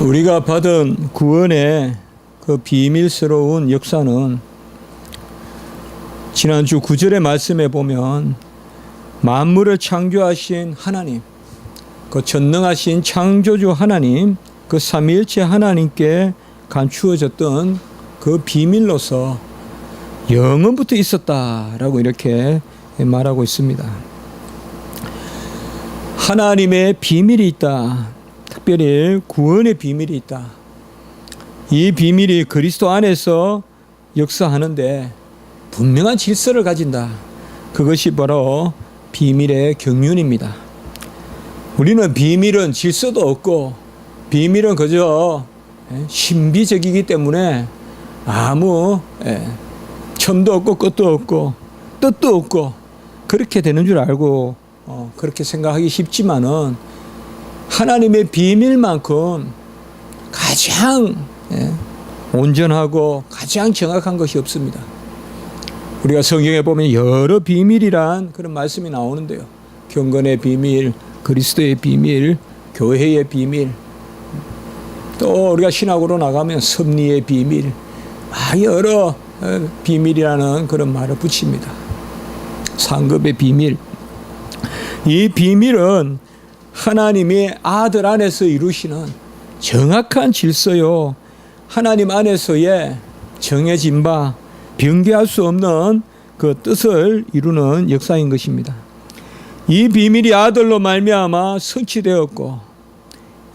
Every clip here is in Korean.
우리가 받은 구원의 그 비밀스러운 역사는 지난주 구절의 말씀에 보면 만물을 창조하신 하나님, 그 전능하신 창조주 하나님, 그 삼위일체 하나님께 감추어졌던 그 비밀로서 영원부터 있었다라고 이렇게 말하고 있습니다. 하나님의 비밀이 있다. 특별히 구원의 비밀이 있다. 이 비밀이 그리스도 안에서 역사하는데 분명한 질서를 가진다. 그것이 바로 비밀의 경륜입니다. 우리는 비밀은 질서도 없고 비밀은 그저 예, 신비적이기 때문에 아무 예, 첨도 없고 끝도 없고 뜻도 없고 그렇게 되는 줄 알고 어, 그렇게 생각하기 쉽지만은 하나님의 비밀만큼 가장 예, 온전하고 가장 정확한 것이 없습니다. 우리가 성경에 보면 여러 비밀이란 그런 말씀이 나오는데요. 경건의 비밀, 그리스도의 비밀, 교회의 비밀, 또 우리가 신학으로 나가면 섭리의 비밀, 아 여러 어, 비밀이라는 그런 말을 붙입니다. 상급의 비밀. 이 비밀은 하나님의 아들 안에서 이루시는 정확한 질서요. 하나님 안에서의 정해진 바 변개할 수 없는 그 뜻을 이루는 역사인 것입니다. 이 비밀이 아들로 말미암아 성취되었고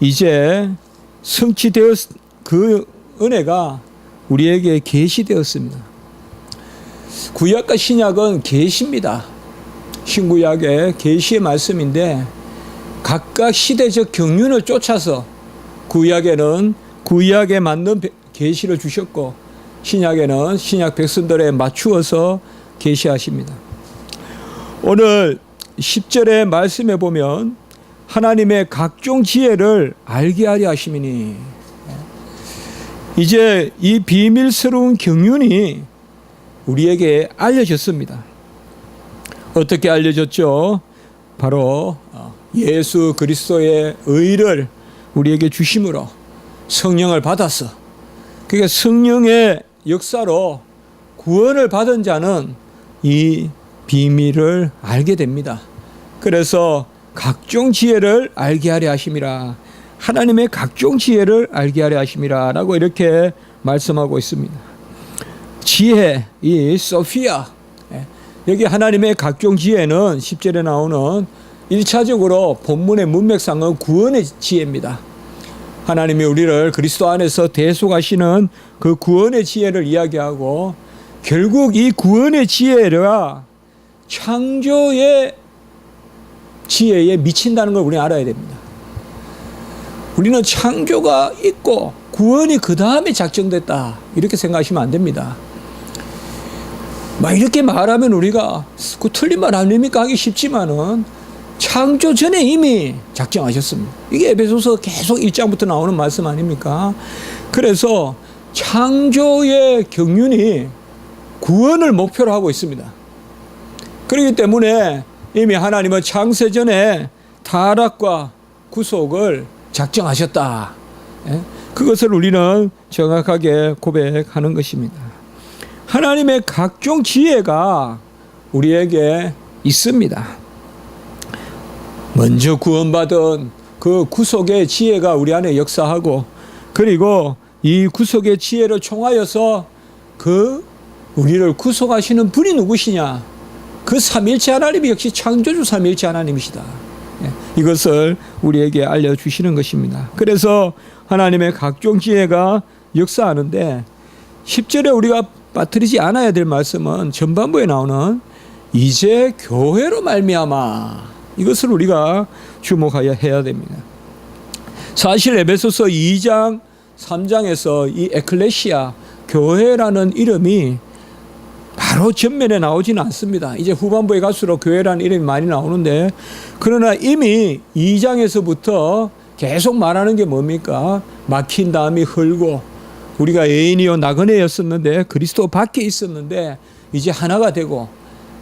이제 성취되었 그 은혜가 우리에게 계시되었습니다. 구약과 신약은 계시입니다. 신구약의 계시의 말씀인데 각각 시대적 경륜을 쫓아서 구약에는 구약에 맞는 계시를 주셨고 신약에는 신약 백성들에 맞추어서 계시하십니다. 오늘 10절의 말씀에 보면 하나님의 각종 지혜를 알게 하려 하심이니 이제 이 비밀스러운 경륜이 우리에게 알려졌습니다. 어떻게 알려졌죠? 바로 어, 예수 그리스도의 의를 우리에게 주심으로 성령을 받았어. 그러니까 성령의 역사로 구원을 받은 자는 이 비밀을 알게 됩니다. 그래서 각종 지혜를 알게 하려 하심이라. 하나님의 각종 지혜를 알게 하려 하심이라라고 이렇게 말씀하고 있습니다. 지혜, 이 소피아. 예, 여기 하나님의 각종 지혜는 10절에 나오는 1차적으로 본문의 문맥상은 구원의 지혜입니다. 하나님이 우리를 그리스도 안에서 대속하시는 그 구원의 지혜를 이야기하고 결국 이 구원의 지혜가 창조의 지혜에 미친다는 걸 우리는 알아야 됩니다. 우리는 창조가 있고 구원이 그 다음에 작정됐다. 이렇게 생각하시면 안 됩니다. 막 이렇게 말하면 우리가 그 틀린 말 아닙니까 하기 쉽지만은 창조 전에 이미 작정하셨습니다. 이게 에베소서 계속 1장부터 나오는 말씀 아닙니까? 그래서 창조의 경륜이 구원을 목표로 하고 있습니다. 그렇기 때문에 이미 하나님은 창세 전에 타락과 구속을 작정하셨다. 예? 그것을 우리는 정확하게 고백하는 것입니다. 하나님의 각종 지혜가 우리에게 있습니다. 먼저 구원받은 그 구속의 지혜가 우리 안에 역사하고 그리고 이 구속의 지혜를 총하여서 그 우리를 구속하시는 분이 누구시냐? 그 삼일체 하나님이 역시 창조주 삼일체 하나님이시다. 예, 이것을 우리에게 알려주시는 것입니다. 그래서 하나님의 각종 지혜가 역사하는데 10절에 우리가 빠뜨리지 않아야 될 말씀은 전반부에 나오는 이제 교회로 말미암아 이것을 우리가 주목하여 해야 됩니다. 사실 에베소서 2장 3장에서 이 에클레시아 교회라는 이름이 바로 전면에 나오지는 않습니다. 이제 후반부에 갈수록 교회라는 이름이 많이 나오는데 그러나 이미 2장에서부터 계속 말하는 게 뭡니까? 막힌 다음이 흘고 우리가 애인이요 나그네였었는데 그리스도 밖에 있었는데 이제 하나가 되고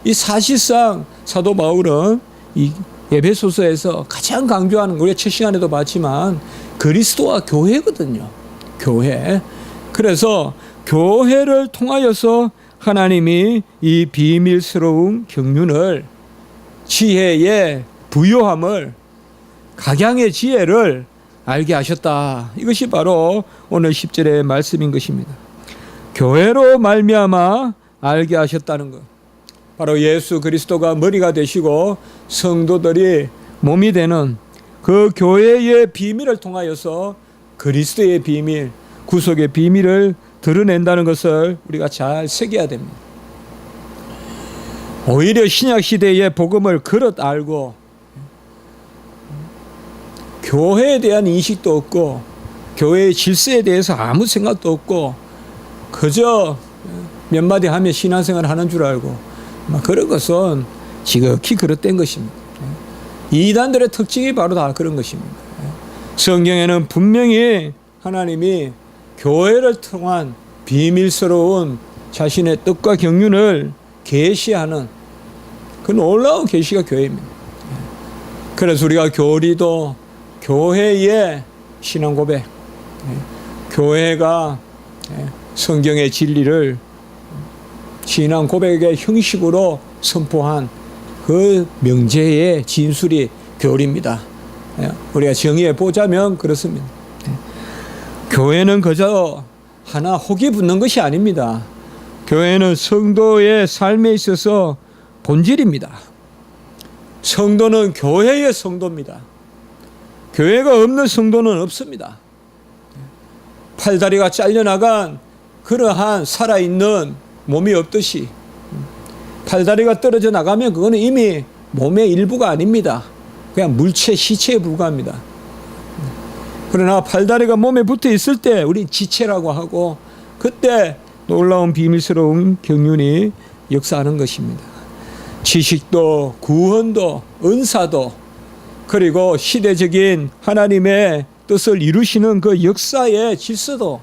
이 사실상 사도 바울은 이 에베소서에서 가장 강조하는 거 우리가 첫 시간에도 봤지만 그리스도와 교회거든요. 교회. 그래서 교회를 통하여서 하나님이 이 비밀스러운 경륜을 지혜의 부요함을 각양의 지혜를 알게 하셨다. 이것이 바로 오늘 10절의 말씀인 것입니다. 교회로 말미암아 알게 하셨다는 것. 바로 예수 그리스도가 머리가 되시고 성도들이 몸이 되는 그 교회의 비밀을 통하여서 그리스도의 비밀, 구속의 비밀을 드러낸다는 것을 우리가 잘 새겨야 됩니다. 오히려 신약 시대의 복음을 그릇 알고 교회에 대한 인식도 없고 교회의 질서에 대해서 아무 생각도 없고 그저 몇 마디 하며 신앙생활 하는 줄 알고 막 그런 것은 지극히 그릇된 것입니다. 이단들의 특징이 바로 다 그런 것입니다. 성경에는 분명히 하나님이 교회를 통한 비밀스러운 자신의 뜻과 경륜을 계시하는 그 놀라운 계시가 교회입니다. 그래서 우리가 교리도 교회의 신앙 고백, 교회가 성경의 진리를 신앙 고백의 형식으로 선포한 그 명제의 진술이 교리입니다. 우리가 정의해 보자면 그렇습니다. 교회는 그저 하나 혹이 붙는 것이 아닙니다. 교회는 성도의 삶에 있어서 본질입니다. 성도는 교회의 성도입니다. 교회가 없는 성도는 없습니다. 팔다리가 잘려나간 그러한 살아있는 몸이 없듯이 팔다리가 떨어져 나가면 그거는 이미 몸의 일부가 아닙니다. 그냥 물체, 시체에 불과합니다. 그러나 팔다리가 몸에 붙어 있을 때 우리 지체라고 하고 그때 놀라운 비밀스러운 경륜이 역사하는 것입니다. 지식도 구원도 은사도 그리고 시대적인 하나님의 뜻을 이루시는 그 역사의 질서도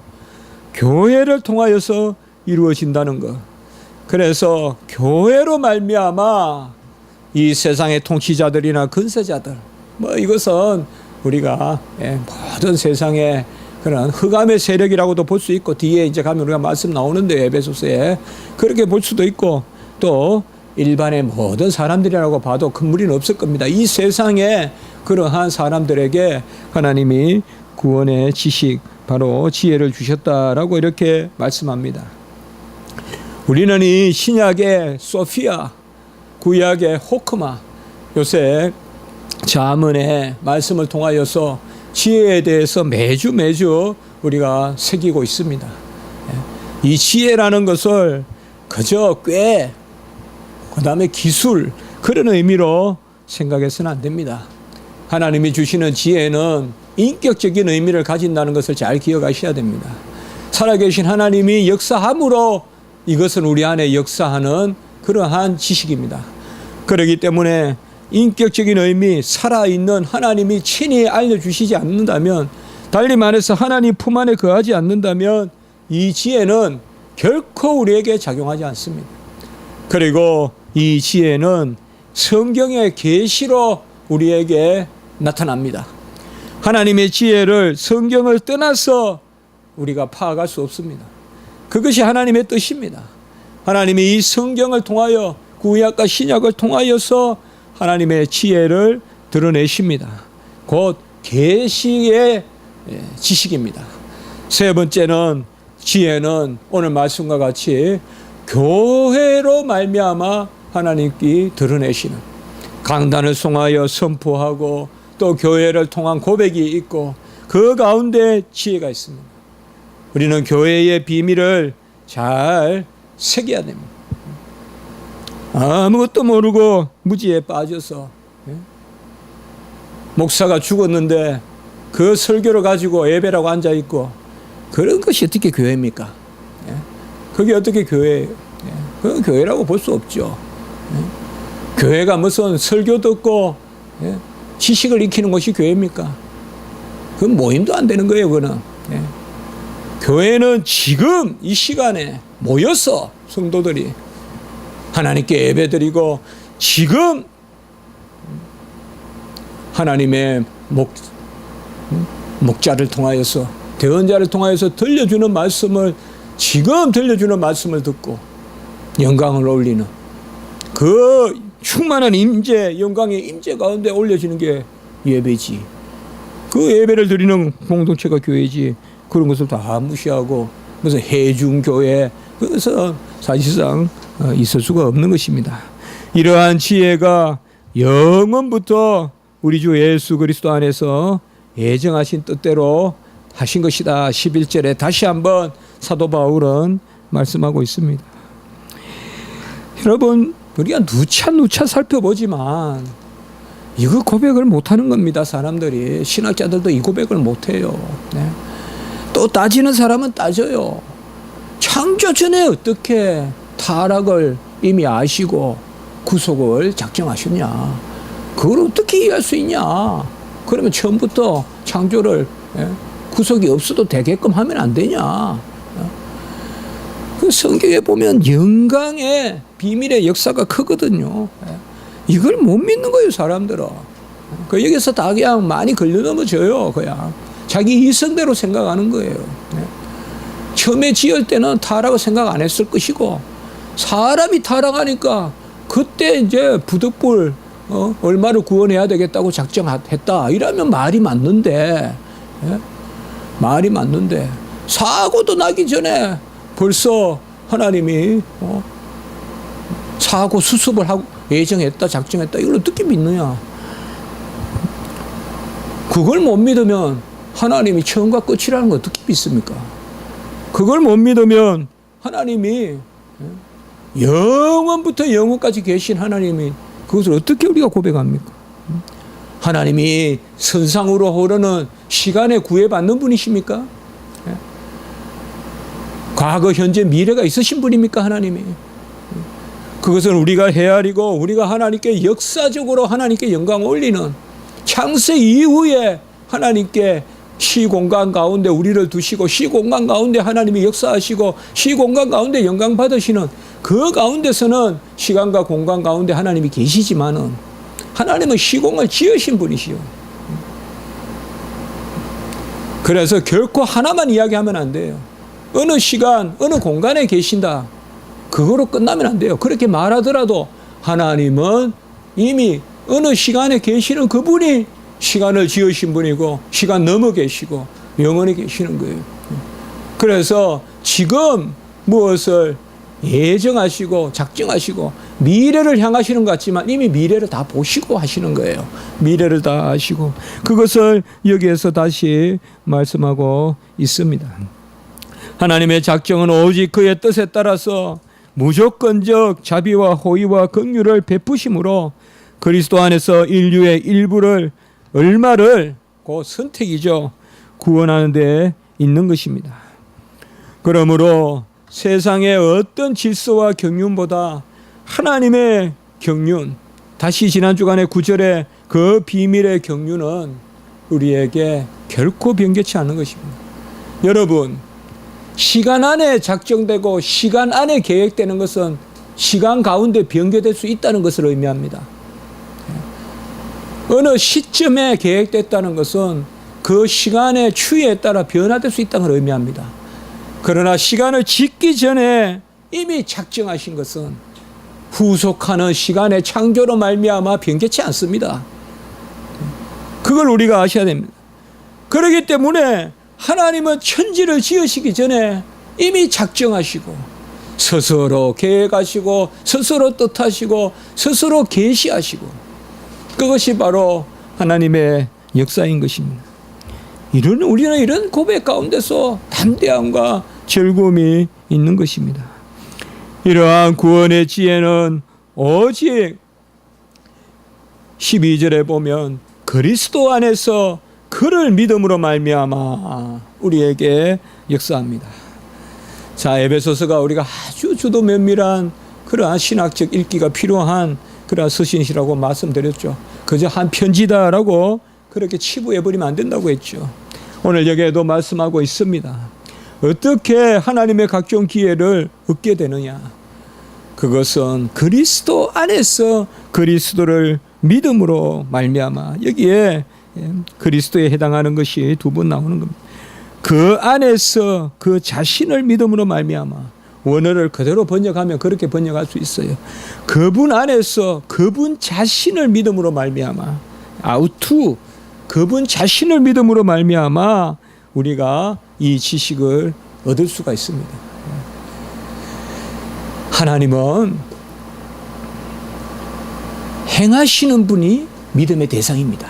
교회를 통하여서 이루어진다는 것. 그래서 교회로 말미암아 이 세상의 통치자들이나 근세자들 뭐 이것은 우리가 예, 모든 세상의 그런 흑암의 세력이라고도 볼 수 있고 뒤에 이제 가면 우리가 말씀 나오는데 에베소서에 그렇게 볼 수도 있고 또 일반의 모든 사람들이라고 봐도 큰 무리는 없을 겁니다. 이 세상에 그러한 사람들에게 하나님이 구원의 지식 바로 지혜를 주셨다라고 이렇게 말씀합니다. 우리는 이 신약의 소피아, 구약의 호크마, 요새 자문의 말씀을 통하여서 지혜에 대해서 매주 매주 우리가 새기고 있습니다. 예. 이 지혜라는 것을 그저 꽤, 그 다음에 기술, 그런 의미로 생각해서는 안 됩니다. 하나님이 주시는 지혜는 인격적인 의미를 가진다는 것을 잘 기억하셔야 됩니다. 살아계신 하나님이 역사함으로 이것은 우리 안에 역사하는 그러한 지식입니다. 그렇기 때문에 인격적인 의미, 살아있는 하나님이 친히 알려주시지 않는다면, 달리 말해서 하나님 품 안에 거하지 않는다면, 이 지혜는 결코 우리에게 작용하지 않습니다. 그리고 이 지혜는 성경의 계시로 우리에게 나타납니다. 하나님의 지혜를 성경을 떠나서 우리가 파악할 수 없습니다. 그것이 하나님의 뜻입니다. 하나님이 이 성경을 통하여 구약과 신약을 통하여서 하나님의 지혜를 드러내십니다. 곧 계시의 지식입니다. 세 번째는 지혜는 오늘 말씀과 같이 교회로 말미암아 하나님께 드러내시는 강단을 송하여 선포하고 또 교회를 통한 고백이 있고 그 가운데 지혜가 있습니다. 우리는 교회의 비밀을 잘 새겨야 됩니다. 아무것도 모르고 무지에 빠져서 예? 목사가 죽었는데 그 설교를 가지고 예배라고 앉아 있고 그런 것이 어떻게 교회입니까? 예? 그게 어떻게 교회예요? 예? 그 교회라고 볼 수 없죠. 교회가 무슨 설교 듣고 지식을 익히는 것이 교회입니까? 그 모임도 안 되는 거예요, 그거는. 교회는 지금 이 시간에 모여서 성도들이 하나님께 예배드리고 지금 하나님의 목 음? 목자를 통하여서 대언자를 통하여서 들려주는 말씀을 지금 들려주는 말씀을 듣고 영광을 올리는 그 충만한 임재 영광의 임재 가운데 올려지는 게 예배지. 그 예배를 드리는 공동체가 교회지. 그런 것을 다 무시하고 무슨 해중 교회 그것은 사실상 어, 있을 수가 없는 것입니다. 이러한 지혜가 영원부터 우리 주 예수 그리스도 안에서 예정하신 뜻대로 하신 것이다. 11절에 다시 한번 사도 바울은 말씀하고 있습니다. 여러분, 우리가 누차 누차 살펴보지만 이거 고백을 못하는 겁니다. 사람들이 신학자들도 이 고백을 못해요. 네. 또 따지는 사람은 따져요. 창조 전에 어떻게 타락을 이미 아시고 구속을 작정하셨냐? 그걸 어떻게 이해할 수 있냐? 그러면 처음부터 창조를 예? 구속이 없어도 되게끔 하면 안 되냐? 그 성경에 보면 영광의 비밀의 역사가 크거든요. 예. 이걸 못 믿는 거예요, 사람들은. 그 여기서 다 그냥 많이 걸려 넘어져요, 그냥. 자기 이성대로 생각하는 거예요. 예. 처음에 지을 때는 타라고 생각 안 했을 것이고, 사람이 타락하니까 그때 이제 부득불 어? 얼마를 구원해야 되겠다고 작정했다. 이러면 말이 맞는데, 예? 말이 맞는데, 사고도 나기 전에 벌써 하나님이 어? 사고 수습을 하고 예정했다, 작정했다. 이걸 어떻게 믿느냐? 그걸 못 믿으면 하나님이 처음과 끝이라는 걸 어떻게 믿습니까? 그걸 못 믿으면 하나님이 영원부터 영원까지 계신 하나님이 그것을 어떻게 우리가 고백합니까? 하나님이 선상으로 흐르는 시간에 구애받는 분이십니까? 예? 과거, 현재, 미래가 있으신 분입니까? 하나님이. 그것은 우리가 헤아리고 우리가 하나님께 역사적으로 하나님께 영광 올리는 창세 이후에 하나님께 시공간 가운데 우리를 두시고 시공간 가운데 하나님이 역사하시고 시공간 가운데 영광 받으시는 그 가운데서는 시간과 공간 가운데 하나님이 계시지만은 하나님은 시공을 지으신 분이시요. 그래서 결코 하나만 이야기하면 안 돼요. 어느 시간, 어느 공간에 계신다. 그거로 끝나면 안 돼요. 그렇게 말하더라도 하나님은 이미 어느 시간에 계시는 그분이 시간을 지으신 분이고 시간 넘어 계시고 영원히 계시는 거예요. 그래서 지금 무엇을 예정하시고 작정하시고 미래를 향하시는 것 같지만 이미 미래를 다 보시고 하시는 거예요. 미래를 다 아시고 그것을 여기에서 다시 말씀하고 있습니다. 하나님의 작정은 오직 그의 뜻에 따라서 무조건적 자비와 호의와 긍휼을 베푸심으로 그리스도 안에서 인류의 일부를 얼마를 그 선택이죠 구원하는 데 있는 것입니다. 그러므로 세상의 어떤 질서와 경륜보다 하나님의 경륜 다시 지난 주간의 구절의 그 비밀의 경륜은 우리에게 결코 변개치 않는 것입니다. 여러분 시간 안에 작정되고 시간 안에 계획되는 것은 시간 가운데 변개될 수 있다는 것을 의미합니다. 어느 시점에 계획됐다는 것은 그 시간의 추이에 따라 변화될 수 있다는 걸 의미합니다. 그러나 시간을 짓기 전에 이미 작정하신 것은 후속하는 시간의 창조로 말미암아 변개치 않습니다. 그걸 우리가 아셔야 됩니다. 그렇기 때문에 하나님은 천지를 지으시기 전에 이미 작정하시고 스스로 계획하시고 스스로 뜻하시고 스스로 계시하시고 그것이 바로 하나님의 역사인 것입니다. 이런 우리는 이런 고백 가운데서 담대함과 즐거움이 있는 것입니다. 이러한 구원의 지혜는 오직 12절에 보면 그리스도 안에서 그를 믿음으로 말미암아 우리에게 역사합니다. 자, 에베소서가 우리가 아주 주도 면밀한 그러한 신학적 읽기가 필요한 그러한 서신이라고 말씀드렸죠. 그저 한 편지다라고 그렇게 치부해버리면 안 된다고 했죠. 오늘 여기에도 말씀하고 있습니다. 어떻게 하나님의 각종 기회를 얻게 되느냐? 그것은 그리스도 안에서 그리스도를 믿음으로 말미암아 여기에 예, 그리스도에 해당하는 것이 두 번 나오는 겁니다. 그 안에서 그 자신을 믿음으로 말미암아 원어를 그대로 번역하면 그렇게 번역할 수 있어요. 그분 안에서 그분 자신을 믿음으로 말미암아 아우투 그분 자신을 믿음으로 말미암아 우리가 이 지식을 얻을 수가 있습니다. 하나님은 행하시는 분이 믿음의 대상입니다.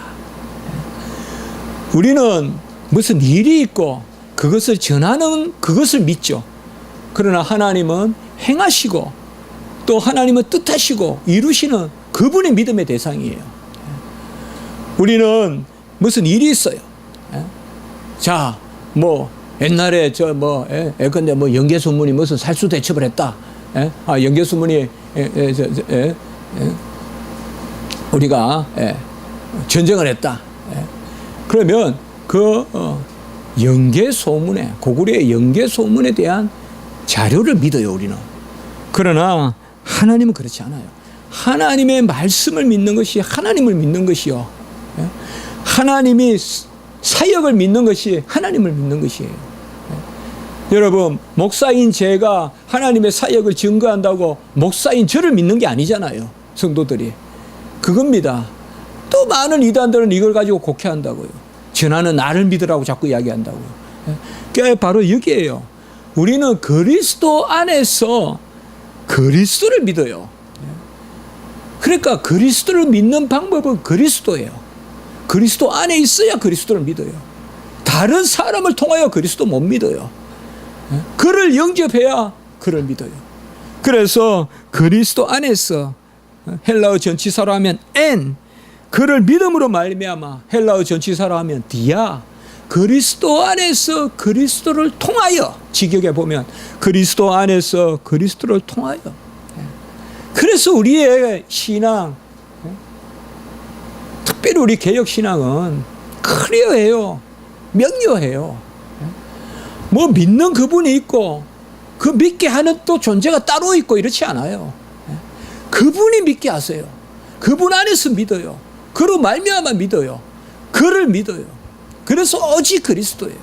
우리는 무슨 일이 있고 그것을 전하는 그것을 믿죠. 그러나 하나님은 행하시고 또 하나님은 뜻하시고 이루시는 그분의 믿음의 대상이에요. 우리는 무슨 일이 있어요. 자, 뭐 옛날에 저뭐 예컨대 뭐 연개소문이 무슨 살수 대첩을 했다. 예? 아 예, 예, 예, 예. 우리가 예, 전쟁을 했다. 예. 그러면 그 어, 연개 소문에 고구려의 연개 소문에 대한 자료를 믿어요 우리는. 그러나 하나님은 그렇지 않아요. 하나님의 말씀을 믿는 것이 하나님을 믿는 것이요. 예? 하나님이 사역을 믿는 것이 하나님을 믿는 것이에요. 예? 여러분 목사인 제가 하나님의 사역을 증거한다고 목사인 저를 믿는 게 아니잖아요. 성도들이 그겁니다. 또 많은 이단들은 이걸 가지고 곡해한다고요. 전하는 나를 믿으라고 자꾸 이야기한다고요. 예? 그게 바로 여기에요. 우리는 그리스도 안에서 그리스도를 믿어요. 예? 그러니까 그리스도를 믿는 방법은 그리스도예요. 그리스도 안에 있어야 그리스도를 믿어요. 다른 사람을 통하여 그리스도 못 믿어요. 예? 그를 영접해야 그를 믿어요. 그래서 그리스도 안에서 헬라어 전치사로 하면 엔 그를 믿음으로 말미암아 헬라어 전치사로 하면 디아 그리스도 안에서 그리스도를 통하여 직역에 보면 그리스도 안에서 그리스도를 통하여. 그래서 우리의 신앙 특별히 우리 개혁 신앙은 클리어해요 명료해요. 뭐 믿는 그분이 있고 그 믿게 하는 또 존재가 따로 있고 이렇지 않아요. 그분이 믿게 하세요. 그분 안에서 믿어요. 그로 말미암아 믿어요. 그를 믿어요 그래서 오직 그리스도예요.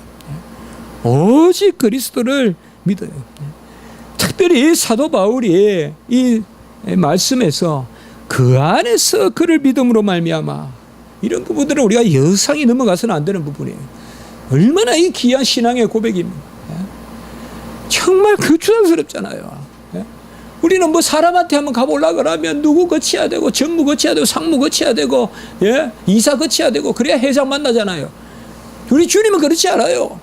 오직 그리스도를 믿어요. 특별히 사도 바울이 이 말씀에서 그 안에서 그를 믿음으로 말미암아 이런 부분들은 우리가 여상히 넘어가서는 안 되는 부분이에요. 얼마나 이 귀한 신앙의 고백입니다. 정말 그 주장스럽잖아요. 우리는 뭐 사람한테 한번 가보려 그러면 누구 거쳐야 되고 전무 거쳐야 되고 상무 거쳐야 되고 예? 이사 거쳐야 되고 그래야 회장 만나잖아요. 우리 주님은 그렇지 않아요.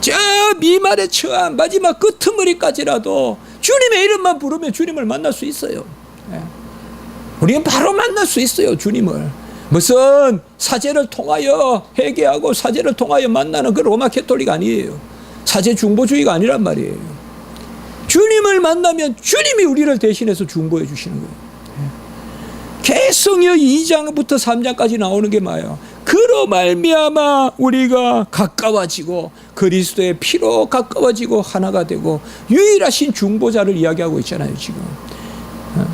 저 미말에 처한 마지막 끄트머리까지라도 주님의 이름만 부르면 주님을 만날 수 있어요. 우리는 바로 만날 수 있어요, 주님을. 무슨 사제를 통하여 회개하고 사제를 통하여 만나는 그 로마 캐톨릭 아니에요. 사제 중보주의가 아니란 말이에요. 주님을 만나면 주님이 우리를 대신해서 중보해 주시는 거예요. 계속요 2장부터 3장까지 나오는 게 뭐예요? 그로 말미암아 우리가 가까워지고 그리스도의 피로 가까워지고 하나가 되고 유일하신 중보자를 이야기하고 있잖아요 지금. 어?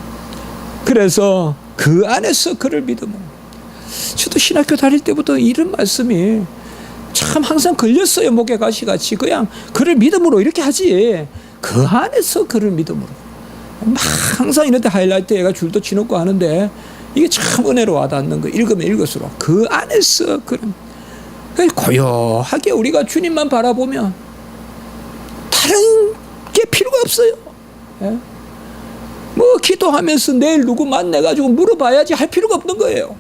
그래서 그 안에서 그를 믿으면 저도 신학교 다닐 때부터 이런 말씀이 참 항상 걸렸어요 목에 가시 같이 그냥 그를 믿음으로 이렇게 하지 그 안에서 그를 믿음으로 막 항상 이런데 하이라이트 얘가 줄도 치놓고 하는데 이게 참 은혜로 와닿는 거 읽으면 읽을수록 그 안에서 그런 고요하게 우리가 주님만 바라보면 다른 게 필요가 없어요. 예? 뭐 기도하면서 내일 누구 만나가지고 물어봐야지 할 필요가 없는 거예요.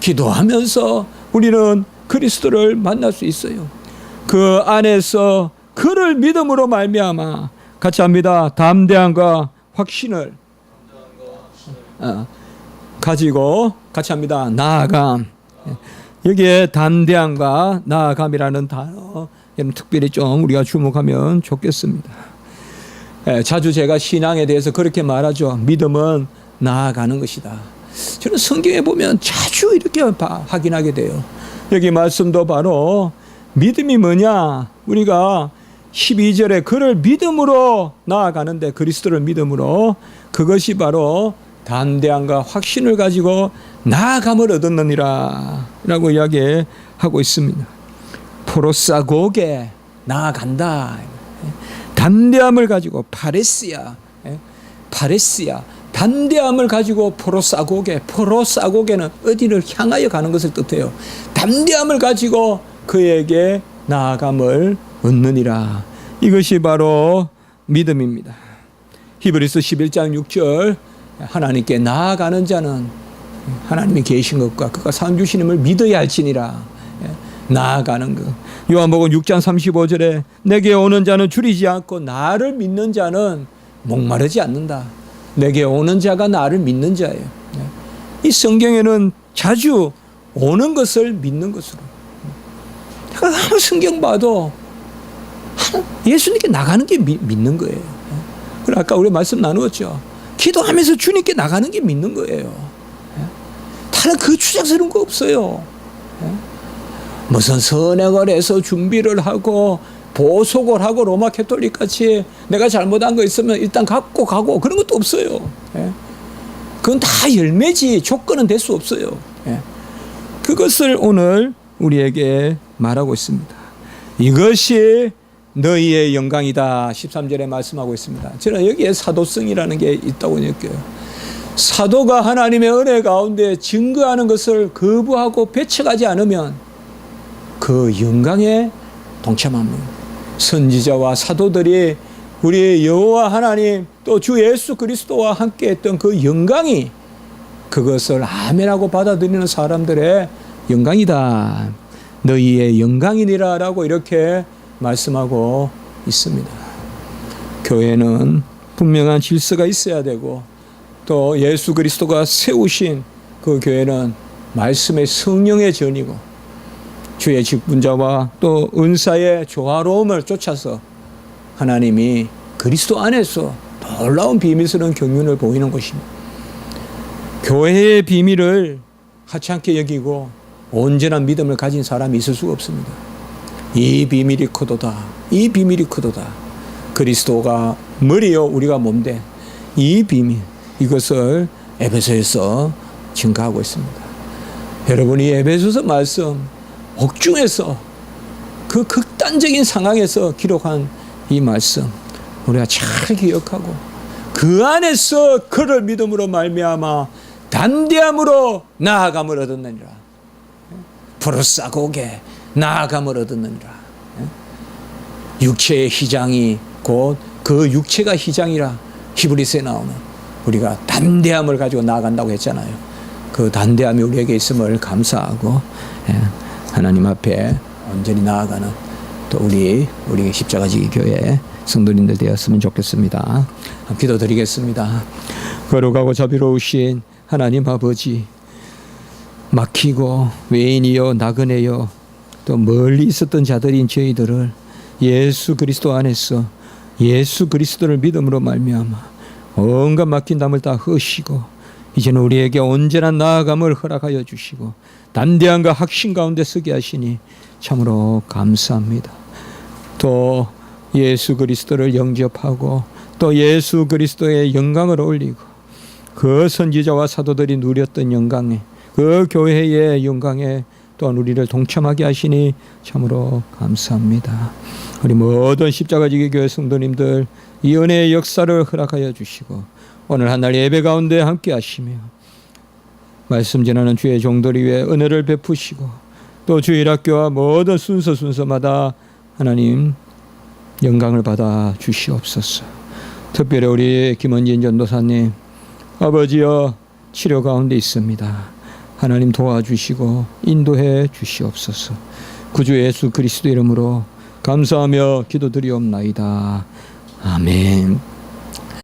기도하면서 우리는 그리스도를 만날 수 있어요. 그 안에서 그를 믿음으로 말미암아 같이 합니다. 담대함과 확신을 어, 가지고 같이 합니다. 나아감. 여기에 담대함과 나아감이라는 단어 특별히 좀 우리가 주목하면 좋겠습니다. 예, 자주 제가 신앙에 대해서 그렇게 말하죠. 믿음은 나아가는 것이다. 저는 성경에 보면 자주 이렇게 확인하게 돼요. 여기 말씀도 바로 믿음이 뭐냐? 우리가 12절에 그를 믿음으로 나아가는데 그리스도를 믿음으로 그것이 바로 담대함과 확신을 가지고 나아감을 얻었느니라 라고 이야기하고 있습니다. 포로사고게 나아간다. 담대함을 가지고 파레스야, 예? 파레스야, 담대함을 가지고 포로사고게, 포로사고게는 어디를 향하여 가는 것을 뜻해요. 담대함을 가지고 그에게 나아감을 얻느니라. 이것이 바로 믿음입니다. 히브리서 11장 6절 하나님께 나아가는 자는 하나님이 계신 것과 그가 산 주시님을 믿어야 할지니라. 예, 나아가는 것. 요한복음 6장 35절에 내게 오는 자는 줄이지 않고 나를 믿는 자는 목마르지 않는다. 내게 오는 자가 나를 믿는 자예요. 예. 이 성경에는 자주 오는 것을 믿는 것으로. 아무 성경 봐도 예수님께 나가는 게 미- 믿는 거예요. 그래 아까 우리 말씀 나누었죠. 기도하면서 주님께 나가는 게 믿는 거예요. 다른 그 추잡스러운 거 없어요. 무슨 선행을 해서 준비를 하고 보속을 하고 로마 캐톨릭 같이 내가 잘못한 거 있으면 일단 갖고 가고 그런 것도 없어요. 예. 그건 다 열매지 조건은 될 수 없어요. 예. 그것을 오늘 우리에게 말하고 있습니다. 이것이 너희의 영광이다. 13절에 말씀하고 있습니다. 저는 여기에 사도성이라는 게 있다고 느껴요. 사도가 하나님의 은혜 가운데 증거하는 것을 거부하고 배척하지 않으면 그 영광에 동참합니다. 선지자와 사도들이 우리 여호와 하나님 또 주 예수 그리스도와 함께 했던 그 영광이 그것을 아멘하고 받아들이는 사람들의 영광이다. 너희의 영광이니라라고 이렇게 말씀하고 있습니다. 교회는 분명한 질서가 있어야 되고 또 예수 그리스도가 세우신 그 교회는 말씀의 성령의 전이고 주의 직분자와 또 은사의 조화로움을 쫓아서 하나님이 그리스도 안에서 놀라운 비밀스러운 경륜을 보이는 것입니다. 교회의 비밀을 하찮게 여기고 온전한 믿음을 가진 사람이 있을 수가 없습니다. 이 비밀이 크도다. 이 비밀이 크도다. 그리스도가 머리요 우리가 몸된 이 비밀 이것을 에베소에서 증가하고 있습니다. 여러분이 에베소서 말씀 옥중에서 그 극단적인 상황에서 기록한 이 말씀 우리가 잘 기억하고 그 안에서 그를 믿음으로 말미암아 담대함으로 나아감을 얻었느니라. 부르싸고게 나아감을 얻었느니라. 육체의 희장이 곧 그 육체가 희장이라 히브리스에 나오는 우리가 담대함을 가지고 나아간다고 했잖아요. 그 담대함이 우리에게 있음을 감사하고 예, 하나님 앞에 온전히 나아가는 또 우리 우리 십자가지기 교회 성도님들 되었으면 좋겠습니다. 기도드리겠습니다. 거룩하고 자비로우신 하나님 아버지 막히고 외인이요 나그네요 또 멀리 있었던 자들인 저희들을 예수 그리스도 안에서 예수 그리스도를 믿음으로 말미암아 온갖 막힌 담을 다 허시고 이제는 우리에게 온전한 나아감을 허락하여 주시고 담대함과 확신 가운데 서게 하시니 참으로 감사합니다. 또 예수 그리스도를 영접하고 또 예수 그리스도의 영광을 올리고 그 선지자와 사도들이 누렸던 영광에 그 교회의 영광에 또한 우리를 동참하게 하시니 참으로 감사합니다. 우리 모든 십자가지기 교회 성도님들 이 은혜의 역사를 허락하여 주시고 오늘 한날 예배 가운데 함께 하시며 말씀 전하는 주의 종들 위해 은혜를 베푸시고 또 주일 학교와 모든 순서 순서마다 하나님 영광을 받아 주시옵소서. 특별히 우리 김원진 전도사님 아버지여 치료 가운데 있습니다. 하나님 도와주시고 인도해 주시옵소서. 구주 예수 그리스도 이름으로 감사하며 기도드리옵나이다. 아멘.